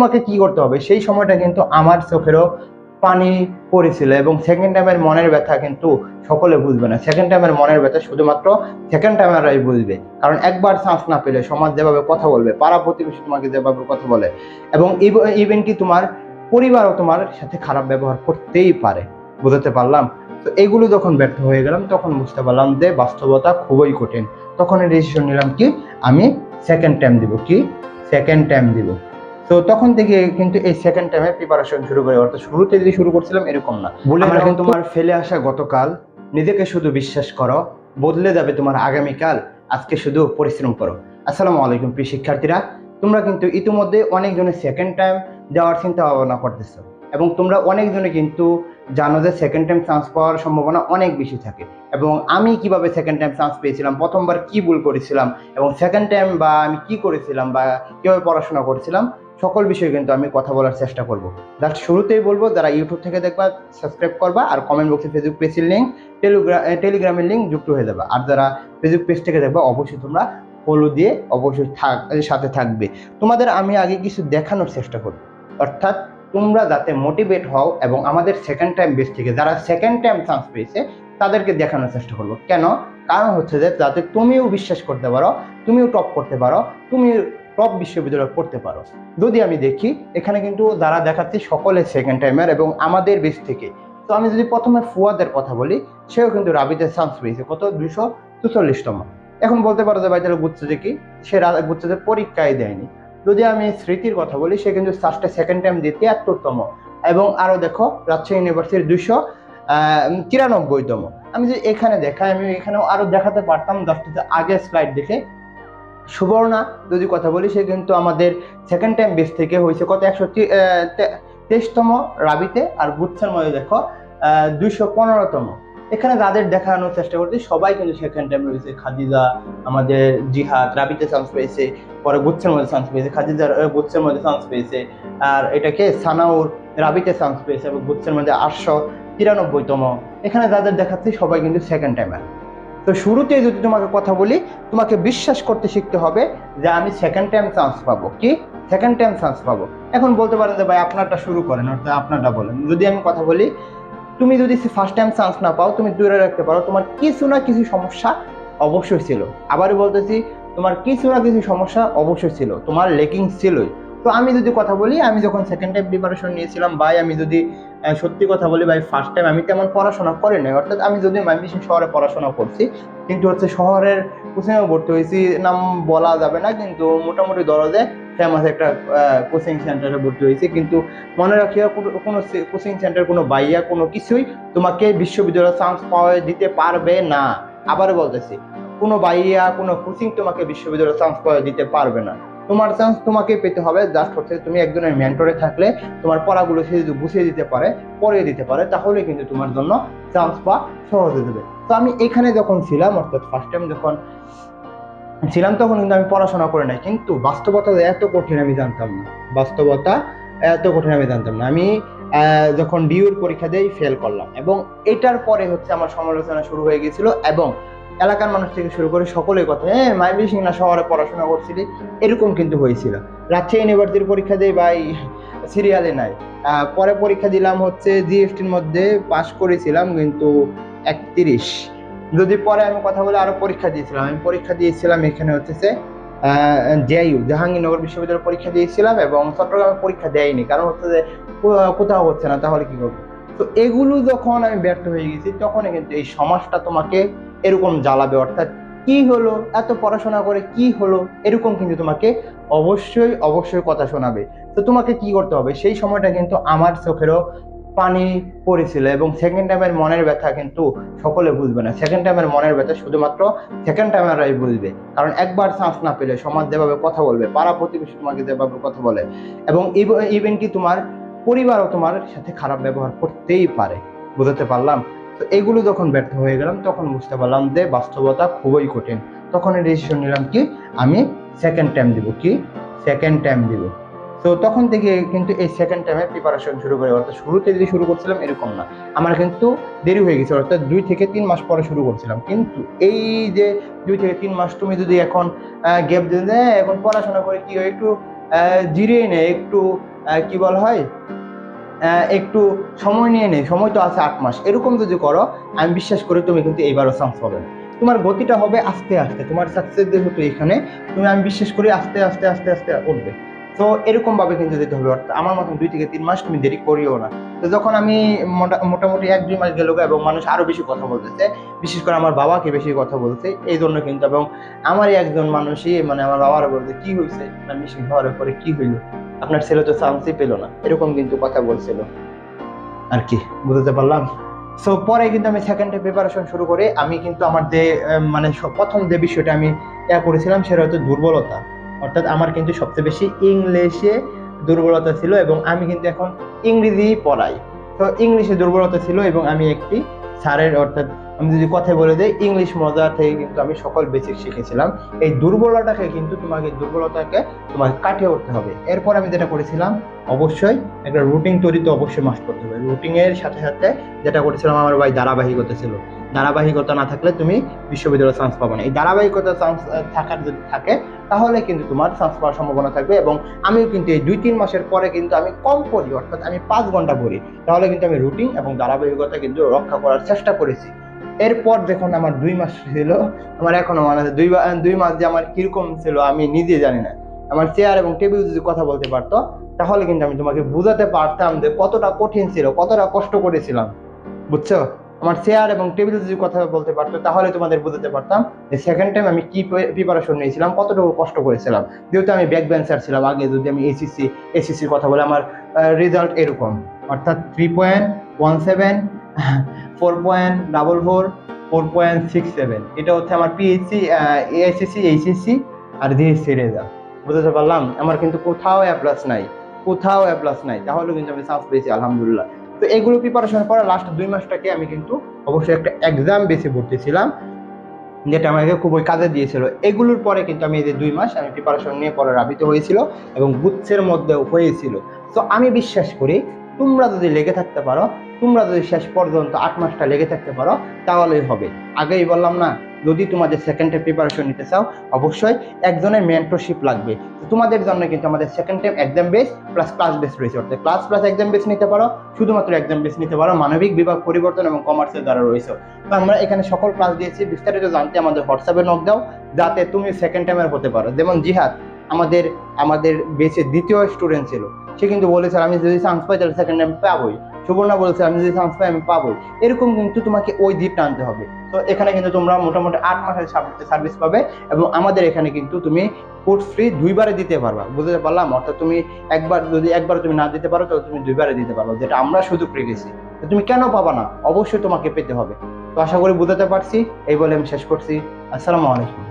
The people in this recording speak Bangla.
তোমাকে কি করতে হবে? সেই সময়টা কিন্তু আমার চোখেরও পানি পড়েছিল এবং সেকেন্ড টাইমের মনের ব্যথা কিন্তু সকলে বুঝবে না। সেকেন্ড টাইমের মনের ব্যথা শুধুমাত্র সেকেন্ড টাইমাররাই বুঝবে। কারণ একবার চান্স না পেলে সমাজ যেভাবে কথা বলবে, পাড়া প্রতিবেশী তোমাকে যেভাবে কথা বলে এবং ইভেন কি তোমার পরিবারও তোমার সাথে খারাপ ব্যবহার করতেই পারে। বুঝতে পারলাম? তো এগুলো যখন ব্যর্থ হয়ে গেলাম, তখন বুঝতে পারলাম যে বাস্তবতা খুবই কঠিন। তখন ডিসিশন নিলাম কি? আমি সেকেন্ড টাইম দিব। কি? সেকেন্ড টাইম দিব। তো তখন থেকে কিন্তু এই সেকেন্ড টাইমে প্রিপারেশন শুরু করি অর্থাৎ শুরুতে যদি শুরু করছিলাম এরকম না। বলে আমরা কিন্তু- তোমার ফেলে আসা গতকাল নিজেকে শুধু বিশ্বাস করো বদলে যাবে তোমার আগামীকাল আজকে শুধু পরিশ্রম করো। আসসালামু আলাইকুম প্রিয় শিক্ষার্থীরা তোমরা কিন্তু ইতিমধ্যে অনেকজনের সেকেন্ড টাইম দেওয়ার চিন্তা ভাবনা করতেছো এবং তোমরা অনেকজনে কিন্তু জানো যে সেকেন্ড টাইম চান্স পাওয়ার সম্ভাবনা অনেক বেশি থাকে এবং আমি কীভাবে সেকেন্ড টাইম চান্স পেয়েছিলাম প্রথমবার কি ভুল করেছিলাম এবং সেকেন্ড টাইম বা আমি কি করেছিলাম বা কীভাবে পড়াশোনা করেছিলাম সকল বিষয়ে কিন্তু আমি কথা বলার চেষ্টা করব। জাস্ট শুরুতেই বলব, যারা ইউটিউব থেকে দেখবা সাবস্ক্রাইব করবা, আর কমেন্ট বক্সে ফেসবুক পেজের লিঙ্ক টেলিগ্রাম টেলিগ্রামের লিঙ্ক যুক্ত হয়ে যাবে। আর যারা ফেসবুক পেজ থেকে দেখবা, অবশ্যই তোমরা ফলো দিয়ে অবশ্যই থাক সাথে থাকবে। তোমাদের আমি আগে কিছু দেখানোর চেষ্টা করব। অর্থাৎ তোমরা যাতে মোটিভেট হও এবং আমাদের সেকেন্ড টাইম বেস থেকে যারা সেকেন্ড টাইম চান্স পেয়েছে, তাদেরকে দেখানোর চেষ্টা করব। কেন? কারণ হচ্ছে যে, যাতে তুমিও বিশ্বাস করতে পারো, তুমিও টপ করতে পারো তুমি টপ বিশ্ববিদ্যালয়ে পড়তে পারো। যদি আমি দেখি, এখানে কিন্তু যারা দেখাচ্ছে সকলে সেকেন্ড টাইমার এবং আমাদের বেস থেকে। তো আমি যদি প্রথমে ফুয়াদের কথা বলি, সেও কিন্তু রাবিতে চান্স পেয়েছে। কত? দুশো চুচল্লিশতম। এখন বলতে পারো যে ভাই, তাহলে যে কি? সে যে পরীক্ষায় দেয়নি। যদি আমি স্মৃতির কথা বলি, সে কিন্তু ফার্স্টে সেকেন্ড টাইম দিয়ে তিয়াত্তরতম এবং আরও দেখো, রাজশাহী ইউনিভার্সিটির দুশো তিরানব্বইতম। আমি যে এখানে দেখাই, আমি এখানেও আরও দেখাতে পারতাম জাস্ট আগের স্লাইড দেখে। সুবর্ণা, যদি কথা বলি, সে কিন্তু আমাদের সেকেন্ড টাইম বেস থেকে হয়েছে। কত? একশো তেইশতম রাবিতে আর গুচ্ছের মধ্যে দেখো দুইশো পনেরোতম। এখানে যাদের দেখানোর চেষ্টা করছি, সবাই কিন্তু সেকেন্ড টাইম রয়েছে। খাদিজা, আমাদের জিহাদ, রাবিতে চান্স পেয়েছে, পরে গুচ্ছের মধ্যে চান্স পেয়েছে খাদিজা গুচ্ছের মধ্যে চান্স পেয়েছে। আর এটাকে সানাউর রাবিতে চান্স পেয়েছে এবং গুচ্ছের মধ্যে আটশো তিরানব্বইতম। এখানে যাদের দেখাচ্ছি, সবাই কিন্তু সেকেন্ড টাইমার তো শুরুতে যদি তোমাকে কথা বলি, তোমাকে বিশ্বাস করতে শিখতে হবে যে আমি সেকেন্ড টাইম চান্স পাবো। কি? সেকেন্ড টাইম চান্স পাবো। এখন বলতে পারেন যে, ভাই, আপনারটা শুরু করেন, অর্থাৎ আপনারটা বলেন। যদি আমি কথা বলি, তুমি যদি ফার্স্ট টাইম চান্স না পাও, তুমি দূরে রাখতে পারো, তোমার কিছু না কিছু সমস্যা অবশ্যই ছিল। আবারও বলতেছি, তোমার কিছু না কিছু সমস্যা অবশ্যই ছিল। তোমার লেকিং ছিলই। তো আমি যদি কথা বলি, আমি যখন সেকেন্ড টাইম প্রিপারেশন নিয়েছিলাম, ভাই, আমি যদি সত্যি কথা বলি, ভাই ফার্স্ট টাইম আমি তেমন পড়াশোনা করি নাই অর্থাৎ আমি যদি ময়মনসিংহ শহরে পড়াশোনা করছি, কিন্তু হচ্ছে শহরের কোচিংয়ে ভর্তি হয়েছি, নাম বলা যাবে না, কিন্তু মোটামুটি দরজে ফেমাস একটা কোচিং সেন্টারে ভর্তি হয়েছি। কিন্তু মনে রাখিও, কোনো- কোচিং সেন্টার কোনো বাইয়া কোনো কিছুই তোমাকে বিশ্ববিদ্যালয়ে চান্স পাওয়া দিতে পারবে না। আবার বলতেছি, কোনো বাইয়া কোনো কোচিং তোমাকে বিশ্ববিদ্যালয়ে চান্স পাওয়া দিতে পারবে না। তোমার চান্স তোমাকে পেতে হবে। জাস্ট হচ্ছে তুমি একজনের মেন্টরে থাকলে তোমার পড়াগুলো সে যদি গুছিয়ে দিতে পারে, পড়িয়ে দিতে পারে, তাহলে কিন্তু তোমার জন্য চান্স পাওয়া সহজ হয়ে যাবে। তো আমি এখানে যখন ছিলাম, অর্থাৎ ফার্স্ট টাইম যখন ছিলাম, তখন কিন্তু আমি পড়াশোনা করে নাই। কিন্তু বাস্তবতা এত কঠিন আমি জানতাম না। বাস্তবতা এত কঠিন আমি জানতাম না। আমি যখন ডিউর পরীক্ষা দিয়েই ফেল করলাম। এবং এটার পরে হচ্ছে আমার সমালোচনা শুরু হয়ে গেছিল এবং এলাকার মানুষ থেকে শুরু করে সকলের কথা হ্যাঁ মাইবি সিং না, শহরে পড়াশোনা করছিলি? এরকম কিন্তু হয়েছিল। রাজশাহী ইউনিভার্সিটির পরীক্ষা দিয়ে ভাই সিরিয়ালে নাই। পরে পরীক্ষা দিলাম হচ্ছে জিএসটির মধ্যে পাশ করেছিলাম কিন্তু একত্রিশ। যদি পরে আমি কথা বলে আরও পরীক্ষা দিয়েছিলাম। আমি পরীক্ষা দিয়েছিলাম এখানে হচ্ছে যে জেআইইউ, জাহাঙ্গীরনগর বিশ্ববিদ্যালয়ের পরীক্ষা দিয়েছিলাম এবং চট্টগ্রামে পরীক্ষা দেয়নি। কারণ হচ্ছে যে কোথাও হচ্ছে না, তাহলে কি করব? তো এগুলো যখন আমি ব্যর্থ হয়ে গেছি, তখনই কিন্তু এই সমাজটা তোমাকে এরকম জ্বালাবে, অর্থাৎ কি হলো, এত পড়াশোনা করে কি হলো, এরকম কিন্তু তোমাকে অবশ্যই অবশ্যই কথা শোনাবে। তো তোমাকে কি করতে হবে? সেই সময়টা কিন্তু আমার চোখেরও পানি পড়েছিল এবং সেকেন্ড টাইমের মনের ব্যথা কিন্তু সকলে বুঝবে না। সেকেন্ড টাইমের মনের ব্যথা শুধুমাত্র সেকেন্ড টাইমাররাই বুঝবে। কারণ একবার চান্স না পেলে সমাজ যেভাবে কথা বলবে, পাড়া প্রতিবেশী তোমাকে যেভাবে কথা বলে এবং ইভেন কি তোমার পরিবারও তোমার সাথে খারাপ ব্যবহার করতেই পারে। বুঝাতে পারলাম? তো এগুলো যখন ব্যর্থ হয়ে গেলাম, তখন বুঝতে পারলাম যে বাস্তবতা খুবই কঠিন। তখন ডিসিশন নিলাম কি, আমি সেকেন্ড টাইম দিব, কি? সেকেন্ড টাইম দিব। তো তখন থেকে কিন্তু এই সেকেন্ড টাইমে প্রিপারেশন শুরু করি। অর্থাৎ শুরুতে যদি শুরু করছিলাম, এরকম না। আমার কিন্তু দেরি হয়ে গেছে। অর্থাৎ দুই থেকে তিন মাস পরে শুরু করছিলাম। কিন্তু এই যে দুই থেকে তিন মাস তুমি যদি এখন গ্যাপ দেয় এখন পড়াশোনা করে কি হয়, একটু জিরিয়ে নেয়। একটু কি বলা হয়? একটু সময় নিয়ে নেই। সময় তো আছে আট মাস। এরকম যদি করো, আমি বিশ্বাস করি তুমি কিন্তু এইবারও চান্স পাবে। তোমার গতিটা হবে আস্তে আস্তে। তোমার সাকসেস যেহেতু এখানে, তুমি আমি বিশ্বাস করি আস্তে আস্তে আস্তে আস্তে উঠবে। তো এরকম ভাবে কিন্তু যেতে হবে। অর্থাৎ আমার মতন দুই থেকে তিন মাস তুমি দেরি করিও না। তো যখন আমি মোটা- মোটামুটি এক, দুই মাস গেল এবং মানুষ আরও বেশি কথা বলতেছে, বিশেষ করে আমার বাবাকে বেশি কথা বলছে এই জন্য কিন্তু এবং আমারই একজন মানুষই মানে আমার বাবার বলতে কি হয়েছে মিশিং হওয়ার পরে কি হইল? আপনার ছেলে তো চান্সই পেল না। এরকম কিন্তু কথা বলছিল। আর কি, বুঝতে পারলাম? সো পরে কিন্তু আমি সেকেন্ডে প্রিপারেশন শুরু করে আমি কিন্তু আমার যে মানে প্রথম যে বিষয়টা আমি ইয়া করেছিলাম সেটা হচ্ছে দুর্বলতা। অর্থাৎ আমার কিন্তু সবচেয়ে বেশি ইংলিশে দুর্বলতা ছিল এবং আমি কিন্তু এখন ইংরেজি পড়াই। তো ইংলিশে দুর্বলতা ছিল এবং আমি একটি স্যারের, অর্থাৎ আমি যদি কথায় বলে দিই ইংলিশ মজা থেকে কিন্তু আমি সকল বেসিক শিখেছিলাম। এই দুর্বলতাকে কিন্তু তোমাকে, দুর্বলতাকে তোমাকে কাটিয়ে উঠতে হবে। এরপর আমি যেটা করেছিলাম, অবশ্যই একটা রুটিন তৈরি তো অবশ্যই মাস্ট করতে হবে। রুটিন এর সাথে সাথে যেটা করেছিলাম, আমার ভাই ধারাবাহিকতা ছিল। ধারাবাহিকতা না থাকলে তুমি বিশ্ববিদ্যালয়ে চান্স পাবে না। এই ধারাবাহিকতা চান্স থাকার যদি থাকে, তাহলে কিন্তু তোমার চান্স পাওয়ার সম্ভাবনা থাকবে এবং আমিও কিন্তু এই দুই তিন মাসের পরে কিন্তু আমি কম পড়ি, অর্থাৎ আমি পাঁচ ঘণ্টা পড়ি। তাহলে কিন্তু আমি রুটিন এবং ধারাবাহিকতা কিন্তু রক্ষা করার চেষ্টা করেছি। এরপর যখন আমার দুই মাস ছিল, আমার এখনও মনে আছে দুই দুই মাস যে আমার কীরকম ছিল, আমি নিজে জানি না। আমার চেয়ার এবং টেবিল যদি কথা বলতে পারতো, তাহলে কিন্তু আমি তোমাকে বোঝাতে পারতাম যে কতটা কঠিন ছিল, কতটা কষ্ট করেছিলাম। বুঝছ? আমার চেয়ার এবং টেবিল যদি কথা বলতে পারতো, তাহলে তোমাদের বোঝাতে পারতাম যে সেকেন্ড টাইম আমি কি প্রিপারেশন নিয়েছিলাম, কতটুকু কষ্ট করেছিলাম। যেহেতু আমি ব্যাক বেঞ্চার ছিলাম, আগে যদি আমি এসিসি এসিসির কথা বলে, আমার রেজাল্ট এরকম। অর্থাৎ three point one seven four point double four four point six seven এটা হচ্ছে আমার পিএইচসি এআইসিসি এইচএসসি আর জিএসসি রেজাল্ট বুঝতে পারলাম? আমার কিন্তু কোথাও এ প্লাস নাই। কোথাও এ প্লাস নাই। তাহলেও কিন্তু আমি চান্স পেয়েছি, আলহামদুলিল্লাহ। তো এগুলো প্রিপারেশন করার লাস্ট দুই মাসটাকে আমি কিন্তু অবশ্যই একটা এক্সাম বেশি ভর্তি ছিলাম যেটা আমাকে খুবই কাজে দিয়েছিল। এগুলোর পরে কিন্তু আমি এই যে দুই মাস আমি প্রিপারেশন নিয়ে পরে রাবিত হয়েছিল এবং গুচ্ছের মধ্যেও হয়েছিল। তো আমি বিশ্বাস করি তোমরা যদি লেগে থাকতে পারো, তোমরা যদি শেষ পর্যন্ত আট মাসটা লেগে থাকতে পারো, তাহলেই হবে। আগেই বললাম না, যদি তোমাদের সেকেন্ড টাইম প্রিপারেশন নিতে চাও, অবশ্যই একজনের মেন্টরশিপ লাগবে। তোমাদের জন্য কিন্তু আমাদের second time exam base plus class base রয়েছে অর্থাৎ ক্লাস প্লাস এক্সাম বেস নিতে পারো, শুধুমাত্র এক্সাম বেস নিতে পারো, মানবিক বিভাগ পরিবর্তন এবং কমার্সের দ্বারা রয়েছে। তো আমরা এখানে সকল ক্লাস দিয়েছি, বিস্তারিত জানতে আমাদের হোয়াটসঅ্যাপে নক দাও, যাতে তুমি সেকেন্ড টাইমের হতে পারো। যেমন জিহাদ আমাদের আমাদের বেসে দ্বিতীয় স্টুডেন্ট ছিল। সে কিন্তু বলেছে আমি যদি চান্স পাই, তাহলে সেকেন্ড টাইম পাবোই। সুবর্ণা বলেছে আমি যদি চান্স পাই, আমি পাবোই। এরকম কিন্তু তোমাকে ওই দ্বীপটা আনতে হবে। তো এখানে কিন্তু তোমরা মোটামুটি আট মাসের সার্ভিস পাবে এবং আমাদের এখানে কিন্তু তুমি কোর্স ফ্রি দুইবারে দিতে পারবা। বুঝতে পারলাম? অর্থাৎ তুমি একবার, যদি একবার তুমি না দিতে পারো, তাহলে তুমি দুইবারে দিতে পারো যেটা আমরা সুযোগ রেখেছি তো তুমি কেন পাবা না? অবশ্যই তোমাকে পেতে হবে। তো আশা করি বুঝাতে পারছি। এই বলে আমি শেষ করছি। আসসালামু আলাইকুম।